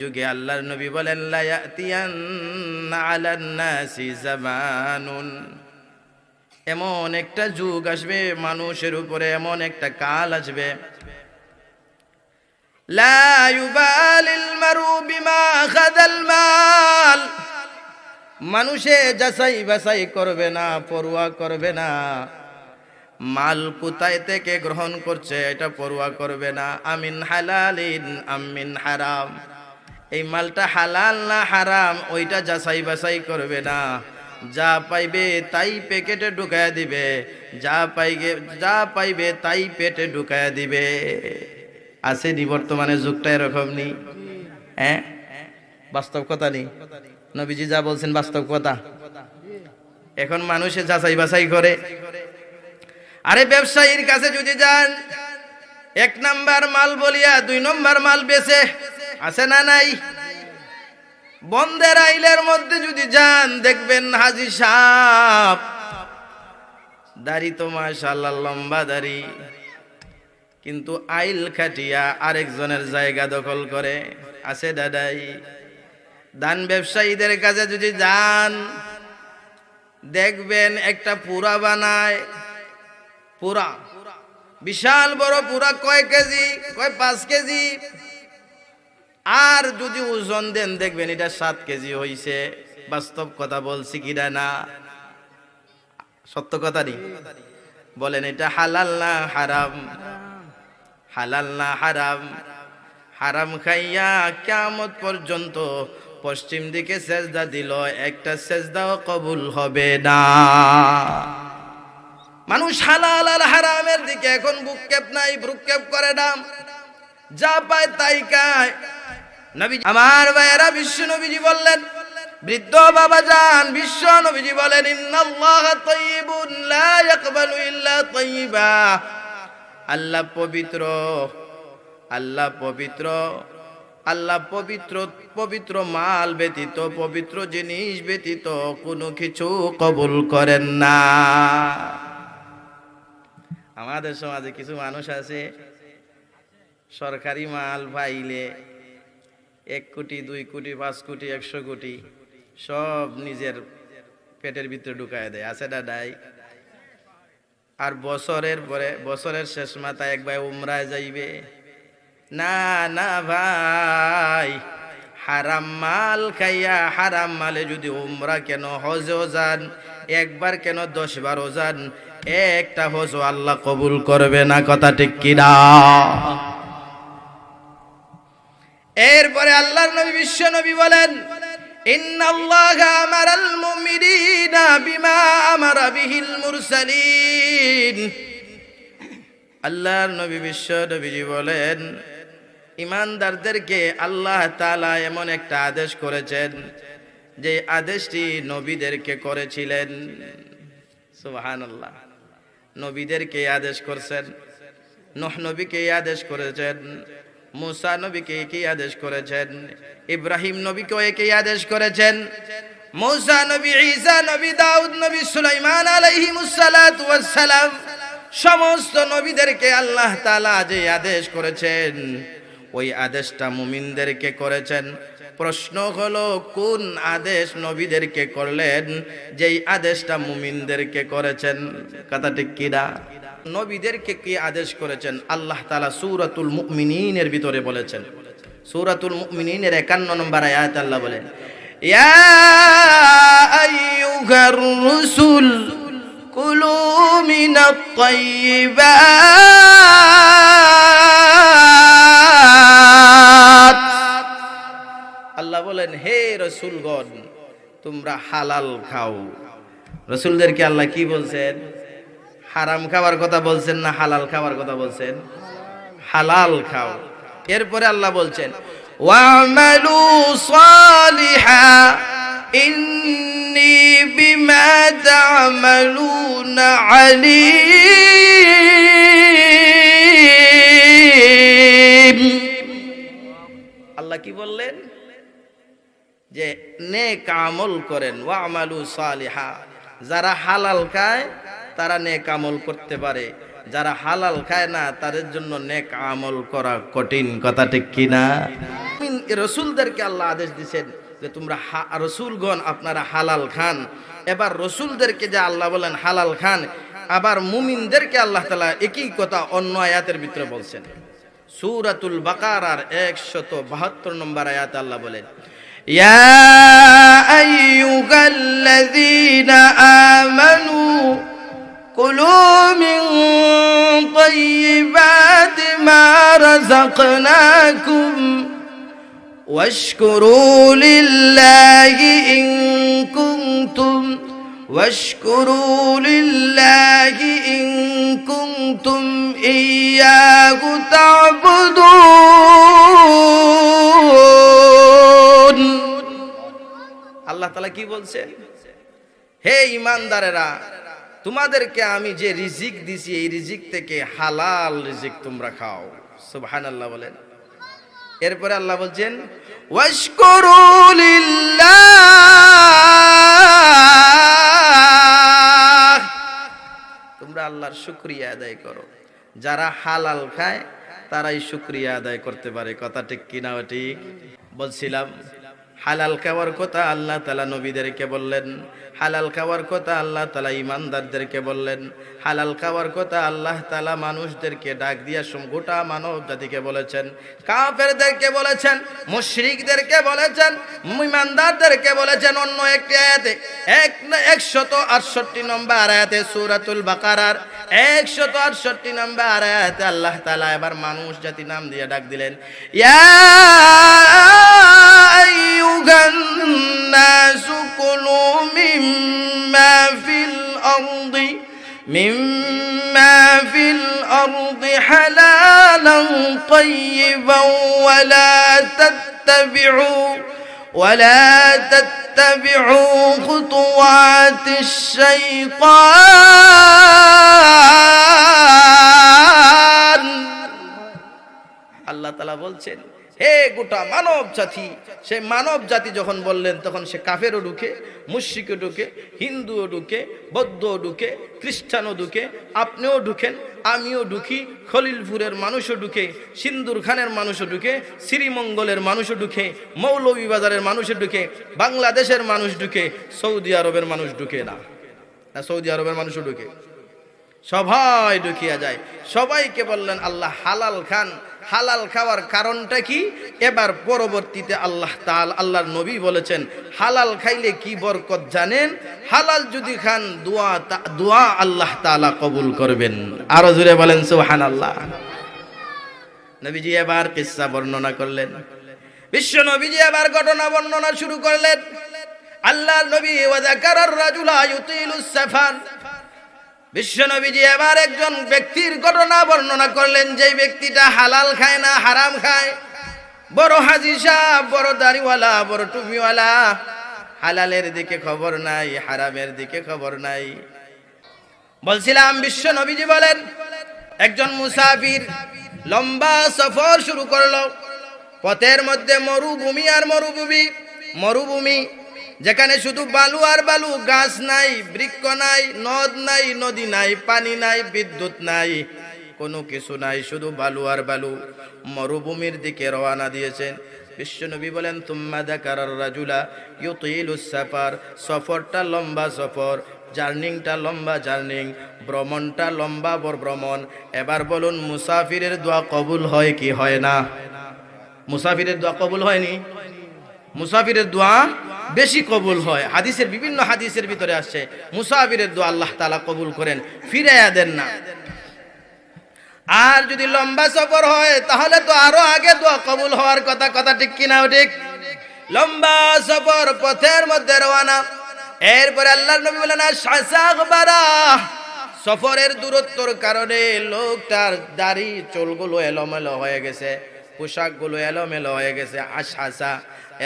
যুগে আল্লাহর নবী বলেন এমন একটা যুগ আসবে, মানুষের উপরে এমন একটা কাল আসবে। মানুষে যাচাই বাছাই করবে না পড়ুয়া করবে না। মাল কোথায় থেকে গ্রহণ করছে, এটা পড়ুয়া করবে না। আমিন হালালিন, আমিন হারাম। এই মালটা হালাল না হারাম, ওইটা যাচাই বাছাই করবে না। যা পাইবে তাই প্যাকেটে ঢুকায় দিবে। যা পাইবে যা পাইবে তাই পেটে ঢুকায় দিবে। আসেনি বর্তমানে যুগটা এরকম নেই হ্যাঁ? বাস্তব কথা নেই নবীজি যা বলছেন বাস্তব কথা। এখন মানুষে যাচাই বাছাই করে। আরে ব্যবসায়ীর কাছে যদি যান, এক নাম্বার মাল বলিয়া দুই নম্বর মাল বেচে আছে না নাই? বন্ধের আইলের মধ্যে যদি যান, দেখবেন হাজি সাপ দাড়ি তো মাশাল্লাহ লম্বা দাড়ি। কিন্তু আইল খাটিয়া আরেকজনের জায়গা দখল করে। আছে দাদাই। দান ব্যবসায়ীদের কাছে যদি যান, দেখবেন একটা পুরা বানায়। পুরা। বিশাল বড় পুরা, কয় কেজি? কয় পাঁচ কেজি? আর যদি ওজন দেন, দেখবেন এটা সাত কেজি হইছে। বাস্তব কথা বলছি কিনা না? সত্য কথা নি? বলেন, এটা হালাল না হারাম? হালাল না হারাম? হারাম খাইয়া কিয়ামত পর্যন্ত পশ্চিম দিকে সেজদা দিল, একটা সেজদাও কবুল হবে না। মানুষ হালাল আর হারামের দিকে এখন বুককেপ নাই ভ্রুক্ষেপ করে না। যা পায় তাই খায়। নবী আমার ভাইয়েরা বিশ্ব নবীজি বললেন, বৃদ্ধ বাবা যান, বিশ্ব নবীজি বলেন আল্লাহ পবিত্র আল্লাহ পবিত্র আল্লাহ পবিত্র পবিত্র মাল ব্যতীত, পবিত্র জিনিস ব্যতীত কোনো কিছু কবুল করেন না। আমাদের সমাজে কিছু মানুষ আছে, সরকারি মাল পাইলে এক কোটি, দুই কোটি, পাঁচ কোটি, একশো কোটি সব নিজের পেটের ভিতরে ঢুকায় দেয়, আছে দাদাই আর বছরের পরে, বছরের শেষ মাথায় একবার উমরায় যাইবে। না না ভাই, হারাম মাল খাইয়া হারাম মালে যদি উমরা কেন হজও যান, একবার কেন দশ বারো যান, একটা হজ আল্লাহ কবুল করবে না, কথা ঠিক কিনা? এরপরে আল্লাহর নবী, বিশ্ব নবী বলেন আল্লাহর বলেন, ইমানদারদেরকে আল্লাহ এমন একটা আদেশ করেছেন, যে আদেশটি নবীদেরকে করেছিলেন। সুহান আল্লাহ নবীদেরকে আদেশ করছেন, নহ নবীকে আদেশ করেছেন মুসা নবীকে কি আদেশ করেছেন? ইব্রাহিম নবীকে একই আদেশ করেছেন? মুসা নবী, ঈসা নবী, দাউদ নবী, সুলাইমান আলাইহিমুসসালাতু ওয়াসসালাম সমস্ত নবীদেরকে আল্লাহ তাআলা যে আদেশ করেছেন, ওই আদেশটা মুমিনদেরকে করেছেন। প্রশ্ন হলো, কোন আদেশ নবীদেরকে করলেন? যেই আদেশটা মুমিনদেরকে করেছেন। কথা ঠিক কিনা নবীদেরকে কি আদেশ করেছেন? আল্লাহ তালা সুরাতুল মুমিনের ভিতরে বলেছেন। সুরাতুল মুমিনের একান্ন নম্বর আয়াত আল্লাহ বলেন কুলু মিনাত তাইয়্যিবাত বলেন, হে রসুলগণ, তোমরা হালাল খাও। রসুলদেরকে আল্লাহ কি বলছেন? হারাম খাওয়ার কথা বলছেন না হালাল খাওয়ার কথা বলছেন? হালাল খাও। এরপরে আল্লাহ বলছেন ইন্নি বিমা আল্লাহ কি বললেন? যে নেক আমল করেন ওয়া আমালু সালিহা। যারা হালাল খায়, তারা নেক আমল করতে পারে। যারা হালাল খায় না, তাদের জন্য নেক আমল করা কঠিন, কথা ঠিক কিনা রসুলদেরকে আল্লাহ আদেশ দিছেন যে তোমরা রসুলগণ আপনারা হালাল খান। এবার রসুলদেরকে যে আল্লাহ বলেন হালাল খান, আবার মুমিনদেরকে আল্লাহ তালা একই কথা অন্য আয়াতের ভিতরে বলছেন। সূরাতুল বাকারার একশত বাহাত্তর নম্বর আয়াত আল্লাহ বলেন يا أيها الذين آمنوا كلوا من طيبات ما رزقناكم واشكروا لله إن كنتم واشكروا لله إن كنتم إياه تعبدون আল্লাহ কি বলছেন হে ইমানদারেরা, তোমাদেরকে আমি যে রিজিক দিছি, এই রিজিক থেকে হালাল রিজিক তোমরা খাও। সুবহান আল্লাহ বলেন। এরপরে আল্লাহ বলছেন তোমরা আল্লাহর শুক্রিয়া আদায় করো। যারা হালাল খায়, তারাই শুক্রিয়া আদায় করতে পারে। কথা ঠিক কিনা ঠিক? বলছিলাম হালাল খাওয়ার কথা আল্লাহ তালা নবীদেরকে বললেন, হালাল খাওয়ার কথা আল্লাহ তালা ইমানদারদেরকে বললেন, হালাল খাওয়ার কথা আল্লাহ তালা মানুষদেরকে ডাক দিয়া গোটা মানব জাতিকে বলেছেন, কাফেরদেরকে বলেছেন, মুশরিকদেরকে বলেছেন, ইমানদারদেরকে বলেছেন, অন্য একটি আয়াতে, এক একশত আটষট্টি নম্বর আয়াতে সূরাতুল বাকারার একশত আটষট্টি নম্বর আয়াতে আল্লাহ তালা এবার মানুষ জাতি নাম দিয়ে ডাক দিলেন, ইয়া أيها الناس كلوا مما في الأرض مما في الأرض حلالا طيبا ولا تتبعوا ولا تتبعوا خطوات الشيطان আল্লাহ তালা বলছেন হে গোটা মানব জাতি সে মানব জাতি যখন বললেন, তখন সে কাফেরও ঢুকে, মুশ্রিকও ঢুকে, হিন্দুও ঢুকে, বৌদ্ধও ঢুকে, খ্রিস্টানও ঢুকে, আপনিও ঢুকেন, আমিও ঢুকি, খলিলপুরের মানুষও ঢুকে, সিন্দুর খানের মানুষও ঢুকে, শ্রীমঙ্গলের মানুষও ঢুকে মৌলভীবাজারের মানুষও ঢুকে, বাংলাদেশের মানুষ ঢুকে, সৌদি আরবের মানুষ ঢুকে না। না, সৌদি আরবের মানুষও ঢুকে। সবাই ঢুকিয়া যায়। সবাইকে বললেন, আল্লাহ হালাল খান হালাল খাওয়ার কারণটা কি? এবার পরবর্তীতে আল্লাহ তাল আল্লাহর নবী বলেছেন, হালাল খাইলে কি বরকত জানেন? হালাল যদি খান, দোয়া দোয়া আল্লাহ তাআলা কবুল করবেন। আরও জুড়ে বলেন সুবহান আল্লাহ নবীজি এবার কিসসা বর্ণনা করলেন। বিশ্ব নবীজি এবার ঘটনা বর্ণনা শুরু করলেন। আল্লাহ নবী ওয়াজাকারার রাজুলা ইউতিলুস সাফার। বিশ্বনবীজি এবার একজন ব্যক্তির ঘটনা বর্ণনা করলেন যে ব্যক্তিটা হালাল খায় না, হারাম খায়। বড় হাজি সাহ বড় দাড়িওয়ালা, বড় টুপিওয়ালা। হালালের দিকে খবর নাই, হারামের দিকে খবর নাই। বলছিলাম বিশ্ব নবীজি বলেন, একজন মুসাফির লম্বা সফর শুরু করল। পথের মধ্যে মরুভূমি আর মরুভূমি মরুভূমি যেখানে শুধু বালু আর বালু, গাছ নাই, বৃক্ষ নাই, নদ নাই, নদী নাই, পানি নাই, বিদ্যুৎ নাই, কোনো কিছু নাই, শুধু বালু আর বালু। মরুভূমির দিকে রওনা দিয়েছেন। বিশ্বনবী বলেন, তুম্মা দেখার রাজুলা ইউতিলুস সাফার। সফরটা লম্বা সফর, জার্নিংটা লম্বা জার্নিং, ভ্রমণটা লম্বা বর ভ্রমণ। এবার বলুন, মুসাফিরের দোয়া কবুল হয় কি হয় না? মুসাফিরের দোয়া কবুল হয়নি? মুসাফিরের দোয়া বেশি কবুল হয়। হাদিসের বিভিন্ন হাদিসের ভিতরে আসছে মুসাফিরের দোয়া আল্লাহ তালা কবুল করেন, ফিরাইয়া দেন না। আর যদি লম্বা সফর হয়, তাহলে তো আরও আগে দোয়া কবুল হওয়ার কথা কথা ঠিক কিনা ঠিক? লম্বা সফর, পথের মধ্যে রওনা। এরপরে আল্লাহর নবী বলেন সফরের দূরত্বর কারণে লোকটার দাড়ি, চুলগুলো এলোমেলো হয়ে গেছে, পোশাকগুলো এলোমেলো হয়ে গেছে আশাসা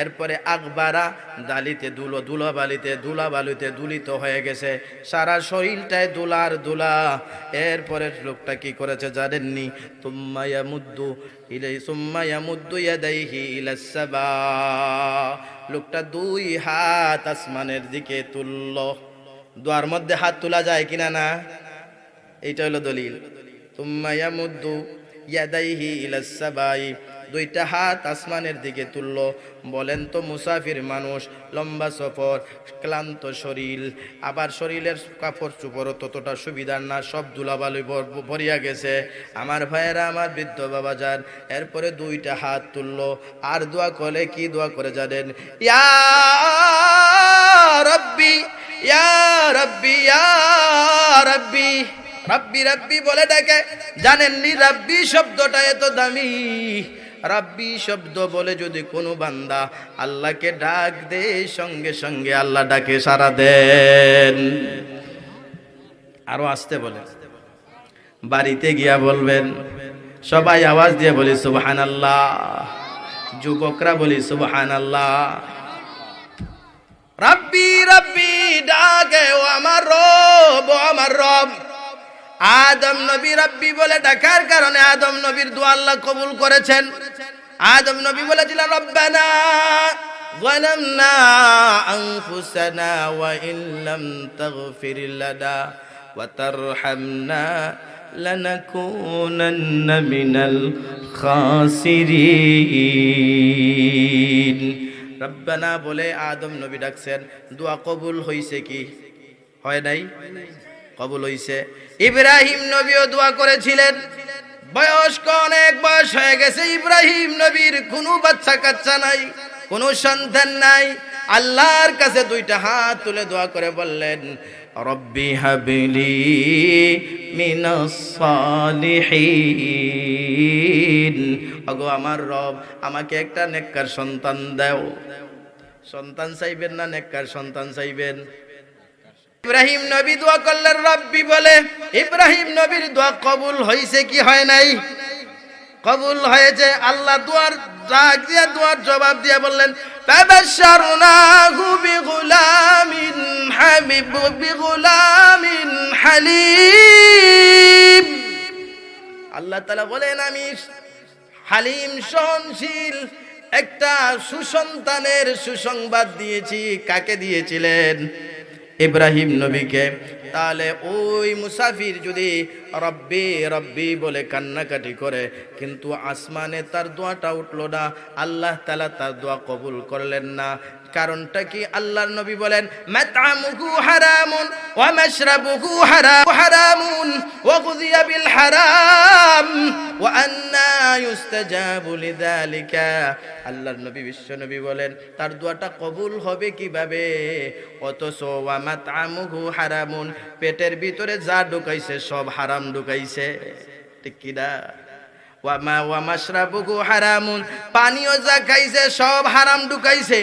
এরপরে আকবারা দালিতে দুলো দুলা বালিতে দুলা বালিতে দুলিত হয়ে গেছে। সারা শরীরটায় দুলার দুলা। এরপরে লোকটা কি করেছে জানেননি? তুম্মায়া মুদ্দু ইলাই সুম্মায়া মুদ্দু ইয়াদাইহি ইলাসাবা লোকটা দুই হাত আসমানের দিকে তুলল। দোয়ার মধ্যে হাত তোলা যায় কিনা না? এইটা হলো দলিল। তুম্মায়া মুদ্দু ইয়াদাইহি ইলাসাবাই দুইটা হাত আসমানের দিকে তুলল। বলেন তো, মুসাফির মানুষ, লম্বা সফর, ক্লান্ত শরীর, আবার শরীরের কাপড় চুপড় ততটা সুবিধার না, সব দুলাবালি ভর- ভরিয়া গেছে। আমার ভাইয়েরা, আমার বৃদ্ধ বাবা যান এরপরে দুইটা হাত তুলল। আর দোয়া করলে, কি দোয়া করে জানেন? ইয়া রব্বি ইয়া রব্বি রব্বি রব্বি রব্বি বলে ডাকে। জানেননি, রব্বি শব্দটা এত দামি। রাব্বি শব্দ বলে যদি কোনো বান্দা আল্লাহকে ডাক দে সঙ্গে সঙ্গে আল্লাহ ডাকে সারা দেন। আরও আসতে বলে। বাড়িতে গিয়া বলবেন, সবাই আওয়াজ দিয়ে বলি সুবহান আল্লাহ যুবকরা বলি সুবহান আল্লাহ রাব্বি রাব্বি, ডাকে ও আমার রব, ও আমার রব। আদম নবী রাব্বি বলে ডাকার কারণে আদম নবীর দোয়া আল্লাহ কবুল করেছেন। আদম নবী বলেছিলেন রব্বানা ظلمنا أنفسنا وإن لم تغفر لنا وترحمنا لنكونن من الخاسرين রব্বানা বলে আদম নবী ডাকছেন দোয়া কবুল হইছে কি হয় নাই কবুল হইছে ইব্রাহিম নবীও দোয়া করেছিলেন বয়স্ক অনেক বয়স হয়ে গেছে, ইব্রাহিম নবীর কোনো বাচ্চা কাচ্চা নাই, কোনো সন্তান নাই। আল্লাহর কাছে দুইটা হাত তুলে দোয়া করে বললেন, রব্বি হাবিলি মিনাস সালিহিন। ওগো আমার রব, আমাকে একটা নেককার সন্তান দাও। সন্তান চাইবেন না নেককার সন্তান চাইবেন? ইব্রাহিম নবী দোয়া করলেন রব্বি বলে, ইব্রাহিম নবীর দোয়া কবুল হয়েছে কি হয় নাই? কবুল হয়েছে। আল্লাহ দুয়ার ডাক দিয়া, দুয়ার জবাব দিয়া বললেন আল্লাহ তাআলা বলেন, আমি হালিম সহনশীল একটা সুসন্তানের সুসংবাদ দিয়েছি। কাকে দিয়েছিলেন? ইব্রাহিম নবীকে। তাহলে ওই মুসাফির যদি রব্বি রব্বি বলে কান্নাকাটি করে, কিন্তু আসমানে তার দোয়াটা উঠল না, আল্লাহ তালা তার দোয়া কবুল করলেন না। কারণটা কি? আল্লাহর নবী বলেন, মাতামুহু হারামুন ওয়া হারা হারামুন। হারাম ওয়া আন্না ইউস্তাজাবু লিযালিকা আল্লাহর নবী, বিশ্ব নবী বলেন, তার দোয়াটা কবুল হবে কীভাবে? অথচ ওয়া মাতামুহু হারামুন, পেটের ভিতরে যা ঢুকাইছে সব হারাম ঢুকাইছে। ঠিক কি না? ওয়ামা ওয়া মাশরাবুহু হারামুন পানিও যা খাইছে সব হারাম ঢুকাইছে।